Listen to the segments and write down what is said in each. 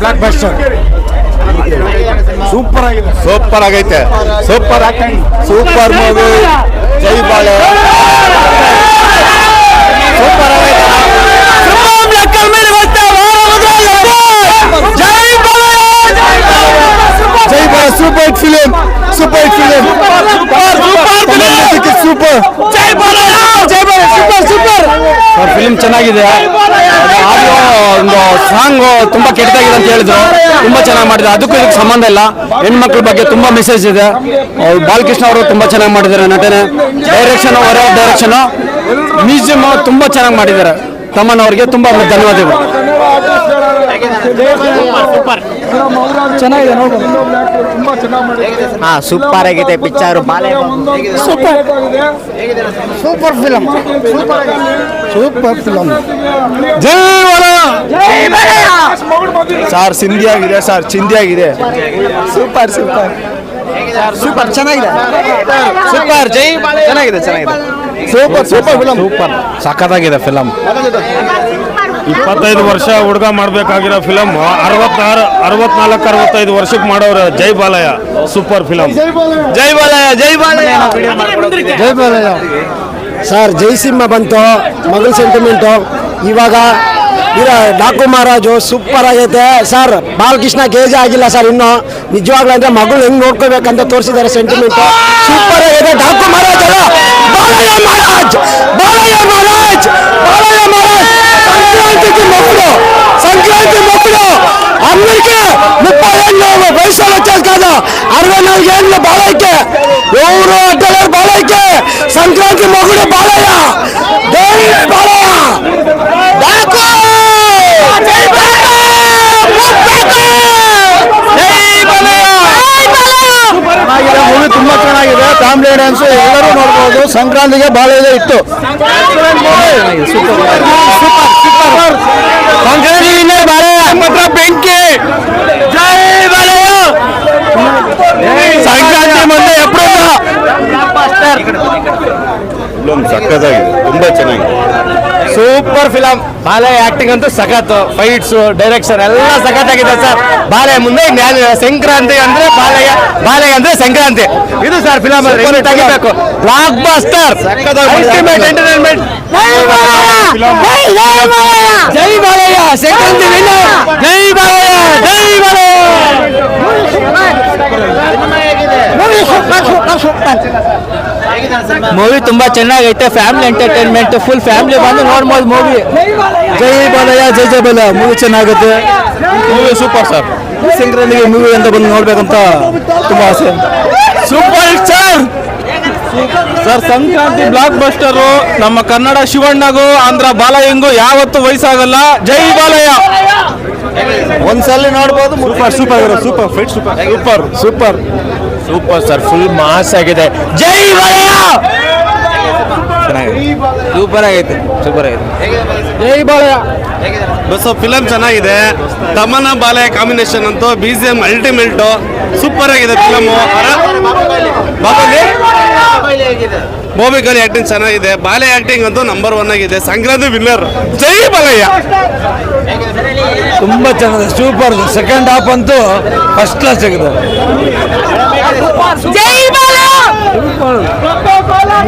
Block buster super ಆಗಿದೆ. Super ಆಗೈತೆ. Super super movie ಜೈ ಬಾಳೆ. ಸೂಪರ್ ಆಗೈತೆ. ಜೈ ಬಾಳೆ. Super film super film super ಜೈ ಬಾಳೆ ಜೈ ಬಾಳೆ ಸೂಪರ್ ಸೂಪರ್ ಫಿಲಿಂ ಚೆನ್ನಾಗಿದೆ. ಆಡಿಯೋ ಒಂದು ಸಾಂಗ್ ತುಂಬಾ ಕೆಟ್ಟದಾಗಿದೆ ಅಂತ ಹೇಳಿದ್ರು. ತುಂಬಾ ಚೆನ್ನಾಗಿ ಮಾಡಿದ್ರು ಅದಕ್ಕೂ ಇದಕ್ಕೆ ಸಂಬಂಧ ಇಲ್ಲ. ಹೆಣ್ಮಕ್ಳ ಬಗ್ಗೆ ತುಂಬಾ ಮೆಸೇಜ್ ಇದೆ. ಅವ್ರು ಬಾಲಕೃಷ್ಣ ಅವರು ತುಂಬಾ ಚೆನ್ನಾಗಿ ಮಾಡಿದ್ದಾರೆ ನಟನೆ. ಡೈರೆಕ್ಷನ್ ಹೊರ ಡೈರೆಕ್ಷನ್ ಮ್ಯೂಸಿಯಂ ತುಂಬಾ ಚೆನ್ನಾಗಿ ಮಾಡಿದ್ದಾರೆ. ತಮ್ಮನವರಿಗೆ ತುಂಬಾ ಧನ್ಯವಾದಗಳು. ಚೆನ್ನಾಗಿದೆ ನೋಡ್ಬೋದು ಹಾ ಸೂಪರ್ ಆಗಿದೆ ಪಿಕ್ಚರ್ ಬಾಲೆ super super film super film ಜೈ ಸರ್ ಸಿಂಧಿ ಆಗಿದೆ ಸರ್ ಚಿಂದಿ ಆಗಿದೆ ಸೂಪರ್ ಸೂಪರ್ ಸೂಪರ್ ಚೆನ್ನಾಗಿದೆ. ಸೂಪರ್ ಜೈ ಚೆನ್ನಾಗಿದೆ ಚೆನ್ನಾಗಿದೆ. ಸೂಪರ್ ಸೂಪರ್ ಫಿಲಂ ಸೂಪರ್ ಸಖತ್ತಾಗಿದೆ ಫಿಲಂ ಇಪ್ಪತ್ತೈದು ವರ್ಷ ಹುಡುಗ ಮಾಡಬೇಕಾಗಿರೋ ಫಿಲಮ್ ಅರವತ್ತಾರು ಅರವತ್ನಾಲ್ಕು ಅರವತ್ತೈದು ವರ್ಷಕ್ಕೆ ಮಾಡೋರು ಜೈ ಬಾಲಯ್ಯ ಸೂಪರ್ ಫಿಲಮ್ ಜೈ ಬಾಲಯ ಜೈ ಬಾಲಯ್ಯ ಜೈ ಬಾಲಯ ಸರ್ ಜೈಸಿಂಹ ಬಂತು ಮಗಲ್ ಸೆಂಟಿಮೆಂಟು ಇವಾಗ ಇರ ಡಾಕು ಮಹಾರಾಜು ಸೂಪರ್ ಆಗೈತೆ. ಸರ್ ಬಾಲಕೃಷ್ಣ ಗೇಜ್ ಆಗಿಲ್ಲ ಸರ್ ಇನ್ನು. ನಿಜವಾಗ್ಲೂ ಅಂದ್ರೆ ಮಗಳು ಹೆಂಗ್ ನೋಡ್ಕೋಬೇಕಂತ ತೋರಿಸಿದ್ದಾರೆ ಸೆಂಟಿಮೆಂಟ್ ಸೂಪರ್ ಆಗಿದೆ ಡಾಕು ಮಹಾರಾಜ್ ಮಹಾರಾಜ್ ಮಹಾರಾಜ್ ಸಂಕ್ರಾಂತಿಗೆ ಮಕ್ಕಳು ಸಂಕ್ರಾಂತಿ ಮಕ್ಕಳು అందరికీ ముప్పై ఏళ్ళు వయసులో వచ్చేది కాదు అరవై నాలుగు ఏళ్ళు బాలయ్యకి ఎవరు అడ్డలేరు బాలయ్యకి సంక్రాంతి మొగుడు బాలయ్య జై బాలయ్య డాకు! జై బాలయ్య! ముప్పకు! జై బాలయ్య! ಚೆನ್ನಾಗಿದೆ ಮೂವಿ ತುಂಬಾ ಚೆನ್ನಾಗಿದೆ ಫ್ಯಾಮಿಲಿ ಡ್ಯಾನ್ಸ್ ಎಲ್ಲರೂ ನೋಡ್ಬೋದು ಸಂಕ್ರಾಂತಿಗೆ ಬಾಳೆ ಇತ್ತು ಸಂಕ್ರಾಂತಿ ಸಕ್ಕತ್ತಾಗಿದೆ ತುಂಬಾ ಚೆನ್ನಾಗಿದೆ. Super film. ಬಾಲೆ ಆಕ್ಟಿಂಗ್ ಅಂತೂ ಸಖತ್ ಫೈಟ್ಸ್ ಡೈರೆಕ್ಷನ್ ಎಲ್ಲ ಸಖತ್ತಾಗಿದೆ ಸರ್ ಬಾಲೆ ಮುಂದೆ ಜ್ಞಾನ ಸಂಕ್ರಾಂತಿ ಅಂದ್ರೆ ಬಾಲೆ ಬಾಲೆ ಅಂದ್ರೆ ಸಂಕ್ರಾಂತಿ. ಇದು ಸರ್ ಫಿಲಂ ತೆಗಿಬೇಕು. ಬ್ಲಾಕ್ ಬಾಸ್ಟರ್ ಅಲ್ಟಿಮೇಟ್ ಎಂಟರ್ಟೈನ್ಮೆಂಟ್ ಜೈ ಬಾಲಯ್ಯ. ಸಂಕ್ರಾಂತಿ winner. ಜೈ ಬಾಲಯ್ಯ ಜೈ ಮೂವಿ ತುಂಬಾ ಚೆನ್ನಾಗೈತೆ ಫ್ಯಾಮಿಲಿ ಎಂಟರ್ಟೈನ್ಮೆಂಟ್ ಫುಲ್ ಫ್ಯಾಮಿಲಿ ಬಂದು ನೋಡ್ಬೋದು ಮೂವಿ ಜೈ ಬಾಲಯ್ಯ ಜೈ ಜೈ ಬಾಲಯ್ಯ ಮೂವಿ ಚೆನ್ನಾಗುತ್ತೆ ಮೂವಿ ಸೂಪರ್ ಸರ್ ಸಂಕ್ರಾಂತಿಗೆ ಮೂವಿ ಅಂತ ಬಂದು ನೋಡ್ಬೇಕಂತ ತುಂಬಾ ಆಸೆ. Super hit sir sir Sankranti blockbuster ನಮ್ಮ ಕನ್ನಡ ಶಿವಣ್ಣಗೂ ಆಂಧ್ರ ಬಾಲಯ್ಯಂಗೂ ಯಾವತ್ತೂ ವಯಸ್ಸಾಗಲ್ಲ. ಜೈ ಬಾಲಯ್ಯ. ಒಂದ್ಸಲ ನೋಡ್ಬೋದು super super super fit super super super super sir full mass ಆಗಿದೆ. ಜೈ ಬಾಲಯ್ಯ. ಸೂಪರ್ ಆಗೈತೆ ಸೂಪರ್ ಆಗೈತೆ. ಜೈ ಬಸ್ ಫಿಲಮ್ ಚೆನ್ನಾಗಿದೆ. ತಮ್ಮನ ಬಾಲಯ ಕಾಂಬಿನೇಷನ್ ಅಂತೂ B G M ultimate super ಆಗಿದೆ ಫಿಲಮು ಬಾಬಿ ಮೂವಿಗಲ್ಲಿ ಆಕ್ಟಿಂಗ್ ಚೆನ್ನಾಗಿದೆ. ಬಾಲೆ ಆಕ್ಟಿಂಗ್ ಅಂತೂ ನಂಬರ್ ಒನ್ ಆಗಿದೆ. ಸಂಕ್ರಾಂತಿ ವಿನ್ನರ್ ಜೈ ಬಾಲಯ್ಯ. ತುಂಬಾ ಚೆನ್ನಾಗಿದೆ. ಸೂಪರ್ ಸೆಕೆಂಡ್ ಹಾಫ್ ಅಂತೂ ಫಸ್ಟ್ ಕ್ಲಾಸ್ ಆಗಿದೆ.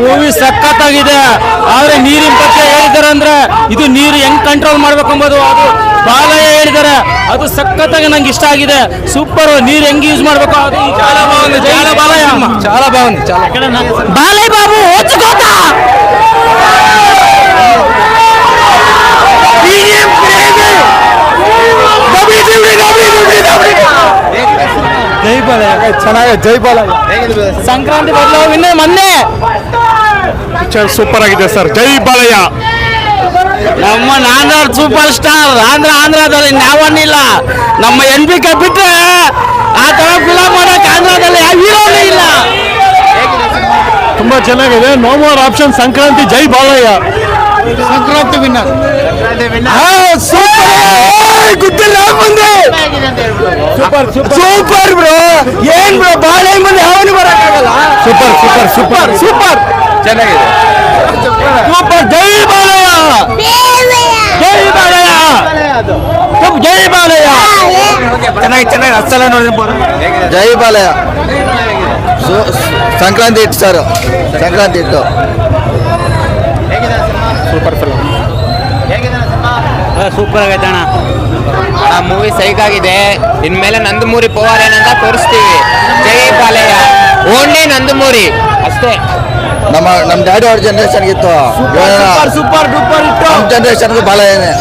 ಮೂವಿ ಸಖತ್ತಾಗಿದೆ. ಆದ್ರೆ ನೀರಿನ ಬಗ್ಗೆ ಹೇಳಿದಾರೆ ಅಂದ್ರೆ ಇದು ನೀರು ಹೆಂಗ್ ಕಂಟ್ರೋಲ್ ಮಾಡ್ಬೇಕಂಬುದು ಅದು ಬಾಲಯ್ಯ ಹೇಳಿದಾರೆ ಅದು ಸಖತ್ತಾಗಿ ನಂಗೆ ಇಷ್ಟ ಆಗಿದೆ. ಸೂಪರ್ ನೀರು ಹೆಂಗ್ ಯೂಸ್ ಮಾಡ್ಬೇಕು ಅದು ಚಾಲ ಭಾವನೆ ಚಾಲಾ ಚಾಲಾ ಬಾಬು ಬಾಲಯ್ಯ ಚೆನ್ನಾಗಿದೆ ಜೈ ಬಾಲಯ್ಯ ಸಂಕ್ರಾಂತಿ ಬದಲು ಇನ್ನೇ ಮೊನ್ನೆ. ಪಿಕ್ಚರ್ ಸೂಪರ್ ಆಗಿದೆ ಸರ್ ಜೈ ಬಾಲಯ್ಯ ನಮ್ಮ ನಾಂದ್ರ ಸೂಪರ್ ಸ್ಟಾರ್ ಆಂಧ್ರ ಆಂಧ್ರದಲ್ಲಿ ನಾವನ್ನಿಲ್ಲ. ನಮ್ಮ ಎನ್ ಬಿ ಕೆ ಬಿಟ್ರೆ ಆ ತರ ಫಿಲಮ್ ಮಾಡಕ್ ಆಂಧ್ರದಲ್ಲಿ ಯಾವ ಹೀರೋನೇ ಇಲ್ಲ. ತುಂಬಾ ಚೆನ್ನಾಗಿದೆ. ನೋ ಮೋರ್ ಆಪ್ಷನ್ ಸಂಕ್ರಾಂತಿ ಜೈ ಬಾಲಯ್ಯ ಸಂಕ್ರಾಂತಿ ವಿನ್ನರ್ ಗೊತ್ತಿಲ್ಲ ಮುಂದೆ ಸೂಪರ್ ಸೂಪರ್ ಬ್ರೋ ಏನ್ ಬ್ರೋ ಬಾಳೆ ಮುಂದೆ ಯಾವನು ಬರಕ್ಕಾಗಲ್ಲ ಸೂಪರ್ ಸೂಪರ್ ಸೂಪರ್ ಸೂಪರ್ ಚೆನ್ನಾಗಿದೆ ಸೂಪರ್ ಜೈ ಬಾಲಯ್ಯ ಜೈ ಬಾಲಯ್ಯ ಜೈ ಬಾಲಯ್ಯ ಚೆನ್ನಾಗಿ ಚೆನ್ನಾಗಿ ಹತ್ತಲ್ಲ ನೋಡಿರ್ಬೋದು ಜೈ ಬಾಲಯ್ಯ ಸು- ಸು- ಸಂಕ್ರಾಂತಿ ಇಟ್ಟು ಸರ್ ಸಂಕ್ರಾಂತಿ ಇಟ್ಟು ಸೂಪರ್ ಆಗೈತೆ ಅಣ್ಣ. ಆ ಮೂವಿ ಸೈಕ್ ಆಗಿದೆ. ಇನ್ಮೇಲೆ ನಂದಮೂರಿ ಪವರ್ ಏನಂತ ತೋರಿಸ್ತೀವಿ. ಜೈ ಬಾಲಯ್ಯ. ಓನ್ಲಿ ನಂದಮೂರಿ ಅಷ್ಟೇ. ನಮ್ಮ ನಮ್ಮ ಡ್ಯಾಡಿ ಅವ್ರ ಜನರೇಷನ್ ಇತ್ತು ಸೂಪರ್ ಡೂಪರ್ ಇತ್ತು ನಮ್ಮ ಜನ್ರೇಷನ್ಗೆ ಬಾಲಯ್ಯನೇ.